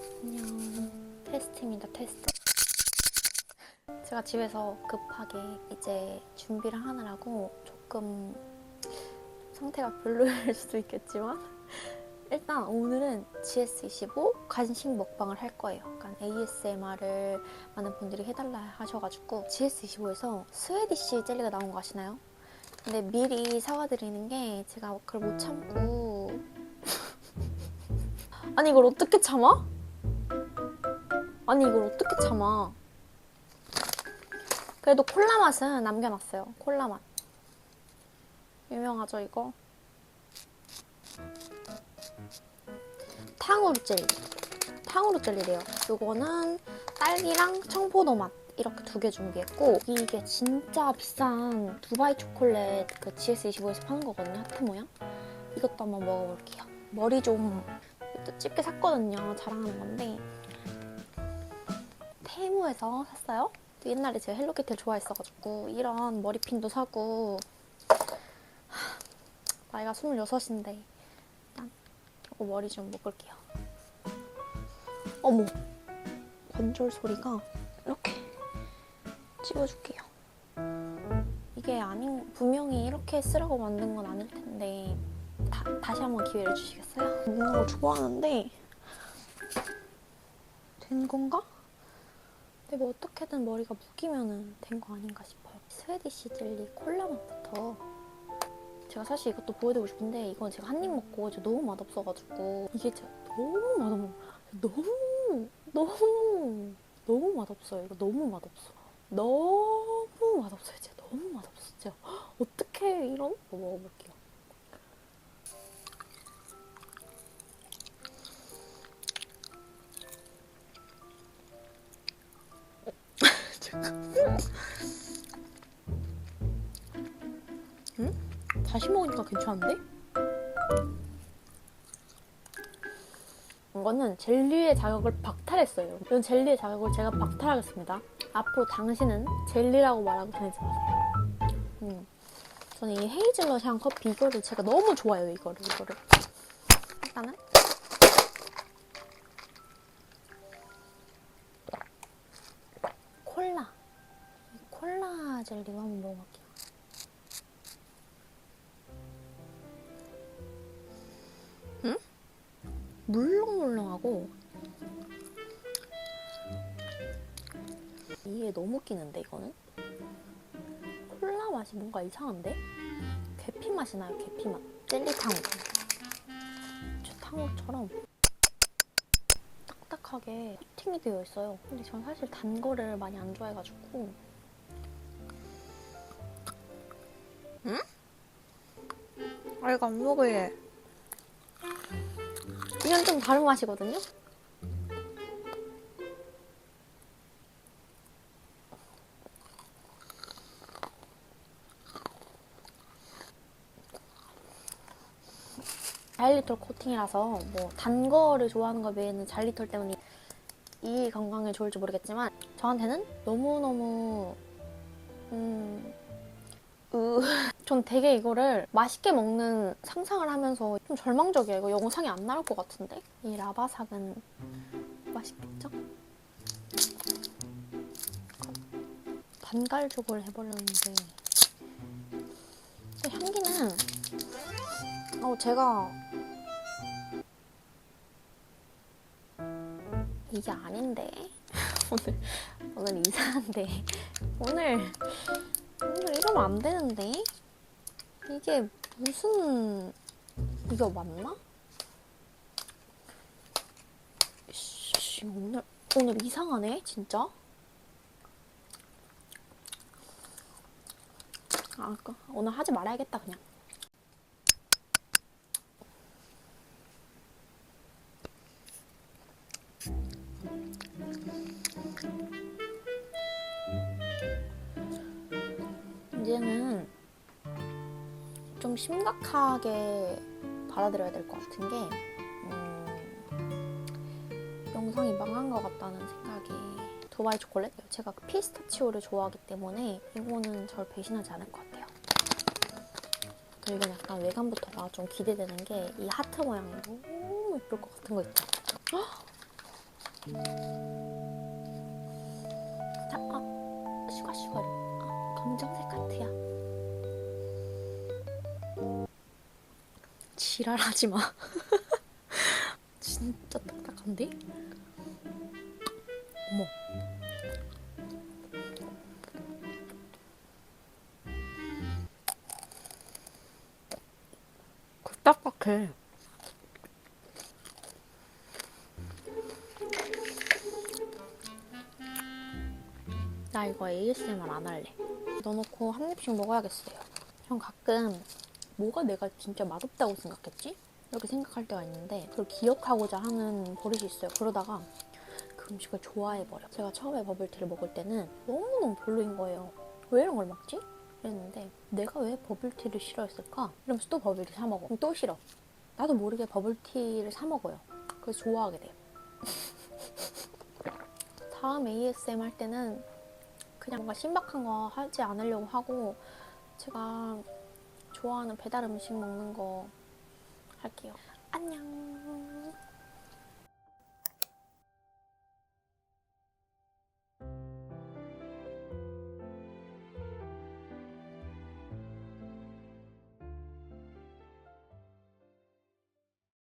안녕. 테스트입니다, 테스트. 제가 집에서 급하게 이제 준비를 하느라고 조금 상태가 별로일 수도 있겠지만 일단 오늘은 GS25 간식 먹방을 할 거예요. 약간 ASMR을 많은 분들이 해달라 하셔가지고 GS25에서 스웨디시 젤리가 나온 거 아시나요? 근데 미리 사와드리는 게 제가 그걸 못 참고 아니 이걸 어떻게 참아? 아니 이걸 어떻게 참아? 그래도 콜라 맛은 남겨놨어요. 콜라 맛. 유명하죠 이거? 탕후루 젤리. 탕후루 젤리래요. 요거는 딸기랑 청포도 맛 이렇게 두 개 준비했고 이게 진짜 비싼 두바이 초콜릿 그 GS25에서 파는 거거든요. 하트 모양. 이것도 한번 먹어볼게요. 머리 좀 또 집게 샀거든요. 자랑하는 건데 테무에서 샀어요. 또 옛날에 제가 헬로키티를 좋아했어가지고 이런 머리핀도 사고 하, 나이가 26인데 일단 이거 머리 좀 묶을게요. 어머 관절 소리가 이렇게 찍어줄게요. 이게 아닌 분명히 이렇게 쓰라고 만든 건 아닐 텐데 다, 다시 한번 기회를 주시겠어요? 묶는 거 좋아하는데 된 건가? 근데 뭐 어떻게든 머리가 묶이면 된 거 아닌가 싶어요. 스웨디시 젤리 콜라 맛부터 제가 사실 이것도 보여드리고 싶은데 이건 제가 한 입 먹고 너무 맛없어가지고 이게 진짜 너무 맛없어 너무 너무 너무 맛없어요. 이거 너무 맛없어. 너무 맛없어요. 진짜 너무 맛없어. 진짜 어떻게 이런 거 먹어볼게요. 응? 다시 먹으니까 괜찮은데? 이거는 젤리의 자격을 박탈했어요. 이건 젤리의 자격을 제가 박탈하겠습니다. 앞으로 당신은 젤리라고 말하고 다니지 마세요. 음. 저는 이 헤이즐넛 향 커피 이거를 제가 너무 좋아해요. 이거를 이거를. 일단은 젤리도 한번 먹어볼게요. 응? 물렁물렁하고 이게 너무 끼는데 이거는? 콜라 맛이 뭔가 이상한데? 계피 맛이 나요 계피 맛 젤리탕 저 탕후처럼 딱딱하게 코팅이 되어 있어요 근데 전 사실 단 거를 많이 안 좋아해가지고 응? 아 이거 안 먹을래 이건 좀 다른 맛이거든요? 자일리톨 코팅이라서 뭐 단 거를 좋아하는 거 외에는 자일리톨 때문에 이 건강에 좋을지 모르겠지만 저한테는 너무너무 음... 으... 전 되게 이거를 맛있게 먹는 상상을 하면서 좀 절망적이에요. 이거 영상이 안 나올 것 같은데? 이 라바삭은 맛있겠죠? 반갈죽을 근데 향기는 어 제가 이게 아닌데 오늘 오늘 이상한데 오늘 오늘 이러면 안 되는데 이게 무슨 이거 맞나? 씨, 오늘 오늘 이상하네 진짜. 아, 그, 오늘 하지 말아야겠다 그냥. 이제는 좀 심각하게 받아들여야 될 것 같은 게 음, 영상이 망한 것 같다는 생각이 두바이 초콜릿? 제가 그 피스타치오를 좋아하기 때문에 이거는 절 배신하지 않을 것 같아요. 그리고 약간 외관부터가 좀 기대되는 게 이 하트 모양이 너무 예쁠 것 같은 거 있죠? 헉! 자, 아, 슈가슈가를. 아, 검정색 하트야. 지랄하지 마. 진짜 딱딱한데? 어머. 그 딱딱해. 나 이거 ASMR 안 할래. 넣어놓고 한 입씩 먹어야겠어요. 형 가끔 뭐가 내가 진짜 맛없다고 생각했지? 이렇게 생각할 때가 있는데 그걸 기억하고자 하는 버릇이 있어요. 그러다가 그 음식을 좋아해버려. 제가 처음에 버블티를 먹을 때는 너무너무 별로인 거예요. 왜 이런 걸 먹지? 그랬는데 내가 왜 버블티를 싫어했을까? 이러면서 또 버블티 사 먹어. 또 싫어. 나도 모르게 버블티를 사 먹어요. 그래서 좋아하게 돼요. 다음 ASM 할 때는 그냥 뭔가 신박한 거 하지 않으려고 하고 제가 좋아하는 배달 음식 먹는 거 할게요. 안녕.